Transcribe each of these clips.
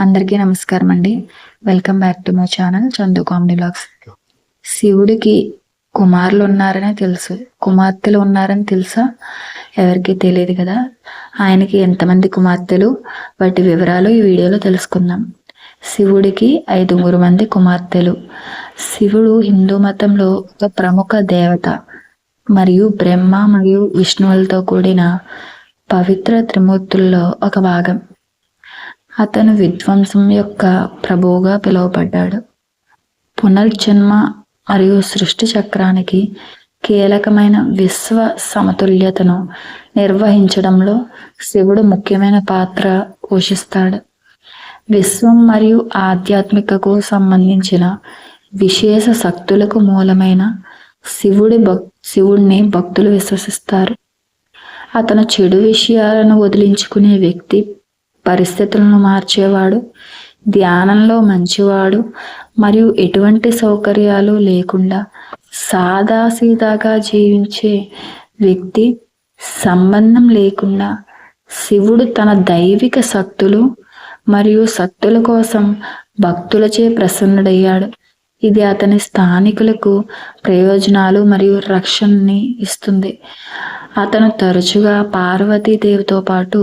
అందరికీ నమస్కారం అండి. Welcome back to my channel Chandu comedy logs శివుడికి కుమారులు ఉన్నారనే తెలుసు. కుమార్తెలు ఉన్నారని తెలుసా? ఎవరికి తెలియదు కదా. ఆయనకి ఎంతమంది కుమార్తెలు? వాటి వివరాలు ఈ వీడియోలో తెలుసుకుందాం. శివుడికి ఐదుగురు మంది కుమార్తెలు. శివుడు హిందూ మతంలో ఒక ప్రముఖ దేవత మరియు బ్రహ్మ మరియు విష్ణువులతో కూడిన పవిత్ర త్రిమూర్తుల్లో ఒక భాగం. అతను విధ్వంసం యొక్క ప్రభువుగా పిలువబడ్డాడు. పునర్జన్మ మరియు సృష్టి చక్రానికి కీలకమైన విశ్వ సమతుల్యతను నిర్వహించడంలో శివుడు ముఖ్యమైన పాత్ర పోషిస్తాడు. విశ్వం మరియు ఆధ్యాత్మికకు సంబంధించిన విశేష శక్తులకు మూలమైన శివుడి భక్ శివుడిని భక్తులు విశ్వసిస్తారు. అతను చెడు విషయాలను వదిలించుకునే వ్యక్తి పరిస్థితులను మార్చేవాడు ధ్యానంలో మంచివాడు మరియు ఎటువంటి సౌకర్యాలు లేకుండా సాదాసీదాగా జీవించే వ్యక్తి సంబంధం లేకుండా శివుడు తన దైవిక శక్తులు మరియు శక్తుల కోసం భక్తులచే ప్రసన్నుడయ్యాడు. ఇది అతని స్థానికులకు ప్రయోజనాలు మరియు రక్షణని ఇస్తుంది. అతను తరచుగా పార్వతీదేవితో పాటు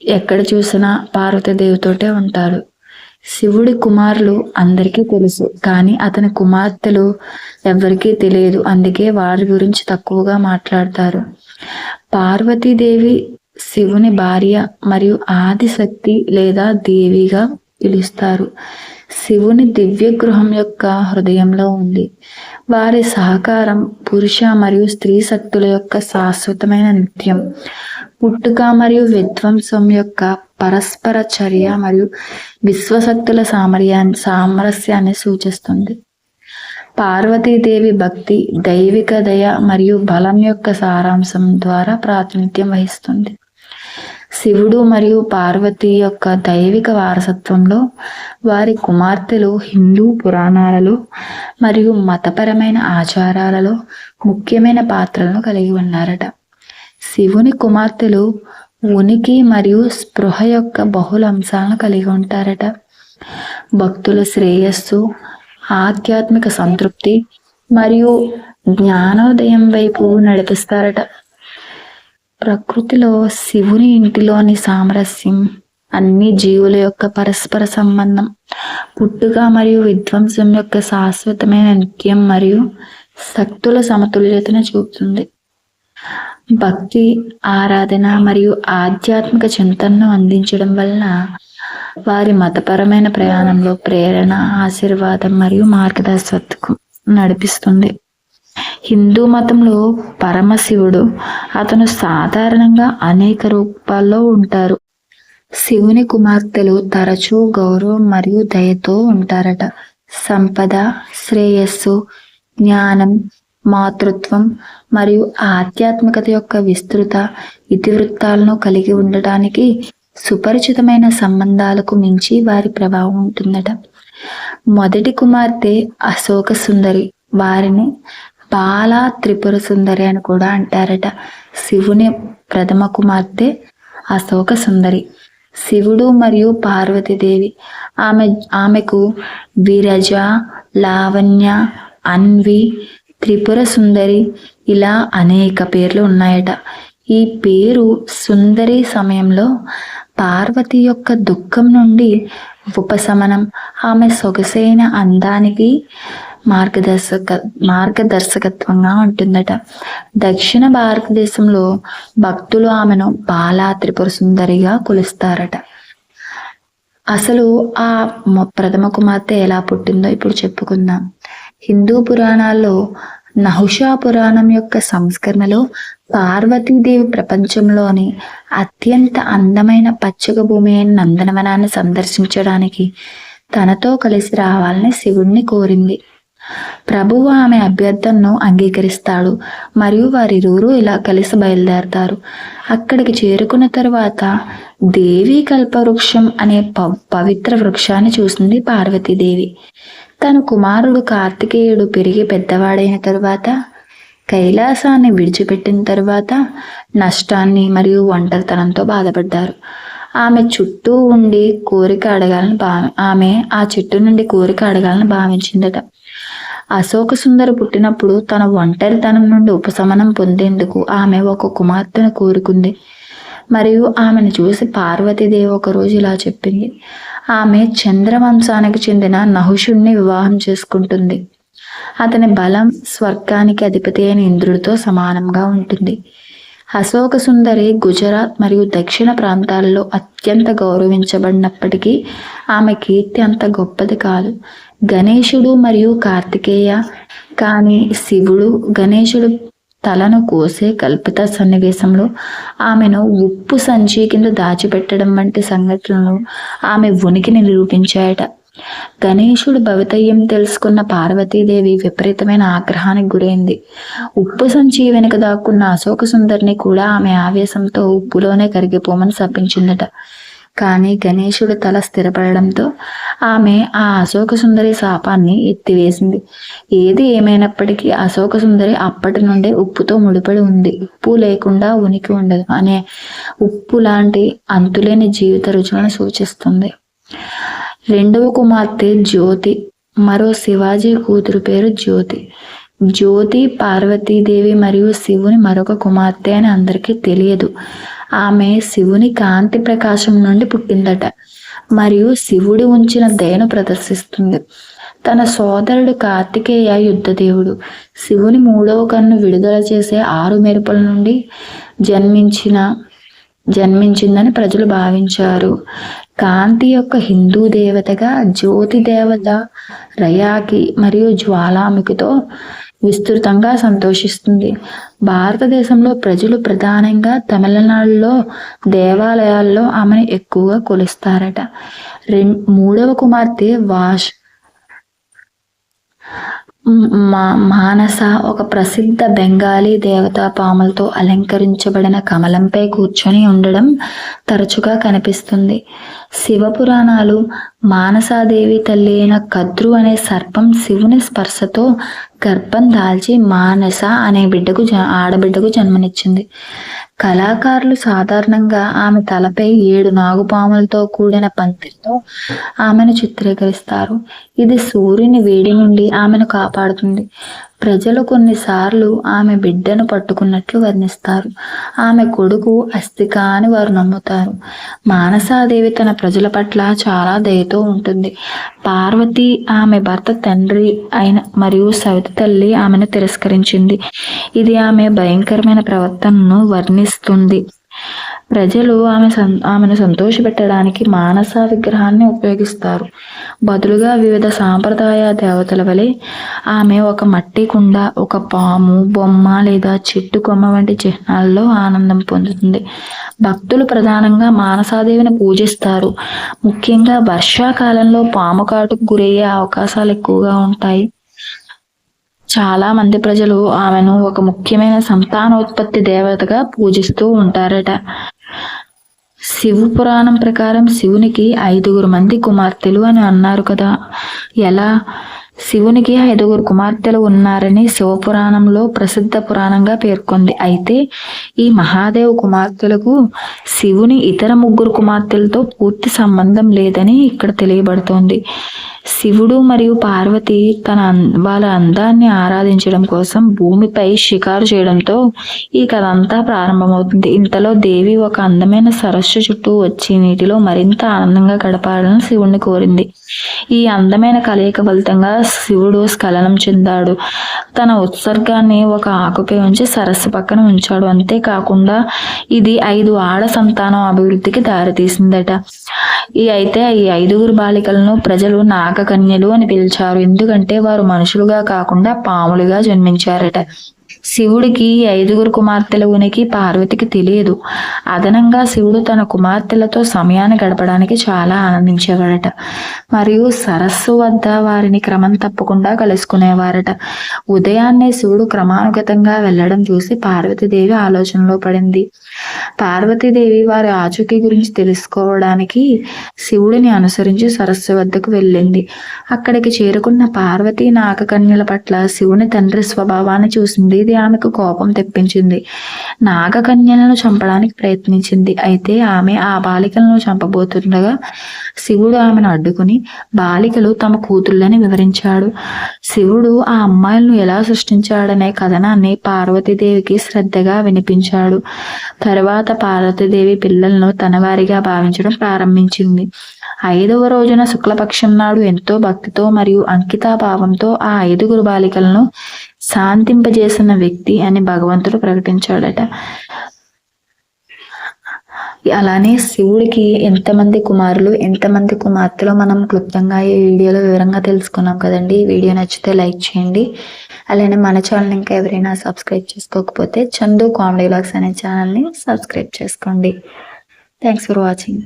ఎక్కడ చూసినా పార్వతీదేవితోటే ఉంటారు శివుడి కుమారులు అందరికీ తెలుసు కానీ అతని కుమార్తెలు ఎవరికీ తెలియదు. అందుకే వారి గురించి తక్కువగా మాట్లాడతారు. పార్వతీదేవి శివుని భార్య మరియు ఆదిశక్తి లేదా దేవిగా పిలుస్తారు. శివుని దివ్య గృహం యొక్క హృదయంలో ఉంది. వారి సహకారం పురుష మరియు స్త్రీ శక్తుల యొక్క శాశ్వతమైన నిత్యం. పుట్టుక మరియు విధ్వంసం యొక్క పరస్పర చర్య మరియు విశ్వశక్తుల సామర్యాన్ని సామరస్యాన్ని సూచిస్తుంది. పార్వతీదేవి భక్తి దైవిక దయ మరియు బలం యొక్క సారాంశం ద్వారా ప్రాతినిధ్యం వహిస్తుంది. శివుడు మరియు పార్వతి యొక్క దైవిక వారసత్వంలో వారి కుమార్తెలు హిందూ పురాణాలలో మరియు మతపరమైన ఆచారాలలో ముఖ్యమైన పాత్రలను కలిగి ఉన్నారట. శివుని కుమార్తెలు ఉనికి మరియు స్పృహ యొక్క బహుళ అంశాలను కలిగి ఉంటారట. భక్తుల శ్రేయస్సు ఆధ్యాత్మిక సంతృప్తి మరియు జ్ఞానోదయం వైపు నడిపిస్తారట. ప్రకృతిలో శివుని ఇంటిలోని సామరస్యం అన్ని జీవుల యొక్క పరస్పర సంబంధం పుట్టుక మరియు విధ్వంసం యొక్క శాశ్వతమైన నిత్యం మరియు శక్తుల సమతుల్యతను చూపుతుంది. భక్తి ఆరాధన మరియు ఆధ్యాత్మిక చింతనను అందించడం వలన వారి మతపరమైన ప్రయాణంలో ప్రేరణ ఆశీర్వాదం మరియు మార్గదర్శకత్వం నడిపిస్తుంది. హిందూ మతంలో పరమశివుడు అతను సాధారణంగా అనేక రూపాల్లో ఉంటారు. శివుని కుమార్తెలు తరచూ గౌరవం మరియు దయతో ఉంటారట. సంపద శ్రేయస్సు జ్ఞానం మాతృత్వం మరియు ఆధ్యాత్మికత యొక్క విస్తృత ఇతివృత్తాలను కలిగి ఉండటానికి సుపరిచితమైన సంబంధాలకు మించి వారి ప్రభావం ఉంటుందట. మొదటి కుమార్తె అశోక సుందరి వారిని బాల త్రిపుర సుందరి అని కూడా అంటారట. శివుని ప్రథమ కుమార్తె అశోక సుందరి. శివుడు మరియు పార్వతీదేవి. ఆమె ఆమెకు విరజ లావణ్య అన్వి త్రిపుర సుందరి ఇలా అనేక పేర్లు ఉన్నాయట. ఈ పేరు సుందరి సమయంలో పార్వతి యొక్క దుఃఖం నుండి ఉపశమనం. ఆమె సొగసైన అందానికి మార్గదర్శక మార్గదర్శకత్వంగా ఉంటుందట. దక్షిణ భారతదేశంలో భక్తులు ఆమెను బాలా త్రిపుర సుందరిగా కొలుస్తారట. అసలు ఆ ప్రథమ కుమార్తె ఎలా పుట్టిందో ఇప్పుడు చెప్పుకుందాం. హిందూ పురాణాల్లో నహుషా పురాణం యొక్క సంస్కరణలో పార్వతీదేవి ప్రపంచంలోని అత్యంత అందమైన పచ్చక భూమి అయిన నందనవనాన్ని సందర్శించడానికి తనతో కలిసి రావాలని శివుణ్ణి కోరింది. ప్రభువు ఆమె అభ్యర్థనను అంగీకరిస్తాడు మరియు వారిరువురు ఇలా కలిసి బయలుదేరతారు. అక్కడికి చేరుకున్న తరువాత దేవి కల్పవృక్షం అనే పవిత్ర వృక్షాన్ని చూసింది పార్వతీదేవి. తన కుమారుడు కార్తికేయుడు పెరిగి పెద్దవాడైన తరువాత కైలాసాన్ని విడిచిపెట్టిన తరువాత నష్టాన్ని మరియు ఒంటరితనంతో బాధపడ్డారు. ఆమె చుట్టూ ఉండి కోరిక అడగాలని భావి ఆమె ఆ చెట్టు నుండి కోరిక అడగాలని భావించిందట. అశోక సుందరి పుట్టినప్పుడు తన ఒంటరితనం నుండి ఉపశమనం పొందేందుకు ఆమె ఒక కుమార్తెను కోరుకుంది. మరియు ఆమెను చూసి పార్వతీదేవి ఒకరోజు ఇలా చెప్పింది. ఆమె చంద్రవంశానికి చెందిన నహుషుణ్ణి వివాహం చేసుకుంటుంది. అతని బలం స్వర్గానికి అధిపతి అయిన ఇంద్రుడితో సమానంగా ఉంటుంది. అశోక సుందరి గుజరాత్ మరియు దక్షిణ ప్రాంతాల్లో అత్యంత గౌరవించబడినప్పటికీ ఆమె కీర్తి అంత గొప్పది కాదు. గణేశుడు మరియు కార్తికేయ కానీ శివుడు గణేశుడు తలను కోసే కల్పిత సన్నివేశంలో ఆమెను ఉప్పు సంచి కింద దాచిపెట్టడం వంటి సంఘటనలు ఆమె ఉనికిని నిరూపించాయట. గణేశుడు భవితయ్యం తెలుసుకున్న పార్వతీదేవి విపరీతమైన ఆగ్రహానికి గురైంది. ఉప్పు సంచి వెనుక దాక్కున్న అశోక సుందరిని కూడా ఆమె ఆవేశంతో ఉప్పులోనే కరిగిపోమని శపించిందట. కానీ గణేశుడు తల స్థిరపడడంతో ఆమె ఆ అశోక సుందరి శాపాన్ని ఎత్తివేసింది. ఏది ఏమైనప్పటికీ అశోక సుందరి అప్పటి నుండే ఉప్పుతో ముడిపడి ఉంది. ఉప్పు లేకుండా ఉనికి ఉండదు అనే ఉప్పు లాంటి అంతులేని జీవిత రుచులను సూచిస్తుంది. రెండవ కుమార్తె జ్యోతి మరో శివాజీ కూతురు పేరు జ్యోతి. జ్యోతి పార్వతీదేవి మరియు శివుని మరొక కుమార్తె అని అందరికీ తెలియదు. ఆమె శివుని కాంతి ప్రకాశం నుండి పుట్టిందట. మరియు శివుడు ఉంచిన దయను ప్రదర్శిస్తుంది. తన సోదరుడు కార్తికేయ యుద్ధదేవుడు. శివుని మూడవ కన్ను విడుదల చేసే ఆరు మెరుపుల నుండి జన్మించిన జన్మించిందని ప్రజలు భావించారు. కాంతి యొక్క హిందూ దేవతగా జ్యోతి దేవత రయాకి మరియు జ్వాలామికితో విస్తృతంగా సంతోషిస్తుంది. భారతదేశంలో ప్రజలు ప్రధానంగా తమిళనాడులో దేవాలయాల్లో ఆమెను ఎక్కువగా కొలుస్తారట. రెం మూడవ కుమార్తె వాష్ మా మానస ఒక ప్రసిద్ధ బెంగాలీ దేవతా పాములతో అలంకరించబడిన కమలంపై కూర్చొని ఉండడం తరచుగా కనిపిస్తుంది. శివపురాణాలు మానసాదేవి తల్లి అయిన కద్రు అనే సర్పం శివుని స్పర్శతో గర్భం దాల్చి మానస అనే బిడ్డకు ఆడబిడ్డకు జన్మనిచ్చింది. కళాకారులు సాధారణంగా ఆమె తలపై ఏడు నాగుపాములతో కూడిన పంతితో ఆమెను చిత్రీకరిస్తారు. ఇది సూర్యుని వేడి నుండి ఆమెను కాపాడుతుంది. ప్రజలు కొన్నిసార్లు ఆమె బిడ్డను పట్టుకున్నట్లు వర్ణిస్తారు. ఆమె కొడుకు అస్థిక అని వారు నమ్ముతారు. మానసాదేవి తన ప్రజల పట్ల చాలా దయతో ఉంటుంది. పార్వతి ఆమె భర్త తండ్రి అయిన మరియు సవిత తల్లి ఆమెను తిరస్కరించింది. ఇది ఆమె భయంకరమైన ప్రవర్తనను వర్ణిస్తుంది. ప్రజలు ఆమె సం ఆమెను సంతోషపెట్టడానికి మానస విగ్రహాన్ని ఉపయోగిస్తారు. బదులుగా వివిధ సాంప్రదాయ దేవతల వలె ఆమె ఒక మట్టి కుండ ఒక పాము బొమ్మ లేదా చెట్టు కొమ్మ వంటి చిహ్నాల్లో ఆనందం పొందుతుంది. భక్తులు ప్రధానంగా మానసాదేవిని పూజిస్తారు. ముఖ్యంగా వర్షాకాలంలో పాము కాటుకు గురయ్యే అవకాశాలు ఎక్కువగా ఉంటాయి. చాలా మంది ప్రజలు ఆమెను ఒక ముఖ్యమైన సంతానోత్పత్తి దేవతగా పూజిస్తూ ఉంటారట. శివ పురాణం ప్రకారం శివునికి ఐదుగురు మంది కుమార్తెలు అని అన్నారు కదా. ఎలా? శివునికి ఐదుగురు కుమార్తెలు ఉన్నారని శివపురాణంలో ప్రసిద్ధ పురాణంగా పేర్కొంది. అయితే ఈ మహాదేవ్ కుమార్తెలకు శివుని ఇతర ముగ్గురు కుమార్తెలతో పూర్తి సంబంధం లేదని ఇక్కడ తెలియబడుతోంది. శివుడు మరియు పార్వతి తన వాళ్ళ అందాన్ని ఆరాధించడం కోసం భూమిపై షికారు చేయడంతో ఈ కథ అంతా ప్రారంభమవుతుంది. ఇంతలో దేవి ఒక అందమైన సరస్సు చుట్టూ వచ్చి నీటిలో మరింత ఆనందంగా గడపాలని శివుణ్ణి కోరింది. ఈ అందమైన కలయిక ఫలితంగా శివుడు స్ఖలనం చెందాడు. తన ఉత్సర్గాన్ని ఒక ఆకుపై ఉంచి సరస్సు పక్కన ఉంచాడు. అంతేకాకుండా ఇది ఐదు ఆడ సంతానం అభివృద్ధికి దారితీసిందట. ఈ అయితే ఈ ఐదుగురు బాలికలను ప్రజలు నాగకన్యలు అని పిలిచారు. ఎందుకంటే వారు మనుషులుగా కాకుండా పాములుగా జన్మించారట. శివుడికి ఐదుగురు కుమార్తెల ఉనికి పార్వతికి తెలియదు. అదనంగా శివుడు తన కుమార్తెలతో సమయాన్ని గడపడానికి చాలా ఆనందించేవాడట. మరియు సరస్సు వద్ద వారిని క్రమం తప్పకుండా కలుసుకునేవారట. ఉదయాన్నే శివుడు క్రమానుగతంగా వెళ్ళడం చూసి పార్వతీదేవి ఆలోచనలో పడింది. పార్వతీదేవి వారి ఆచూకీ గురించి తెలుసుకోవడానికి శివుడిని అనుసరించి సరస్సు వద్దకు వెళ్ళింది. అక్కడికి చేరుకున్న పార్వతి నాగకన్యల పట్ల శివుని తండ్రి స్వభావాన్ని చూసింది. ఇది ఆమెకు కోపం తెప్పించింది. నాగకన్యలను చంపడానికి ప్రయత్నించింది. అయితే ఆమె ఆ బాలికలను చంపబోతుండగా శివుడు ఆమెను అడ్డుకుని బాలికలు తమ కూతుళ్ళని వివరించాడు. శివుడు ఆ అమ్మాయిలను ఎలా సృష్టించాడనే కథనాన్ని పార్వతీదేవికి శ్రద్ధగా వినిపించాడు. తరువాత పార్వతీదేవి పిల్లలను తనవారిగా భావించడం ప్రారంభించింది. ఐదవ రోజున శుక్లపక్షం నాడు ఎంతో భక్తితో మరియు అంకితాభావంతో ఆ ఐదుగురు బాలికలను శాంతింపజేసిన వ్యక్తి అని భగవంతుడు ప్రకటించాడట. అలానే శివుడికి ఎంతమంది కుమారులు ఎంతమంది కుమార్తెలు మనం క్లుప్తంగా ఈ వీడియోలో వివరంగా తెలుసుకున్నాం కదండి. ఈ వీడియో నచ్చితే లైక్ చేయండి. అలానే మన ఛానల్ ఇంకా ఎవరైనా సబ్స్క్రైబ్ చేసుకోకపోతే చందు కామెడీ లాగ్స్ అనే ఛానల్ని సబ్స్క్రైబ్ చేసుకోండి. Thanks for watching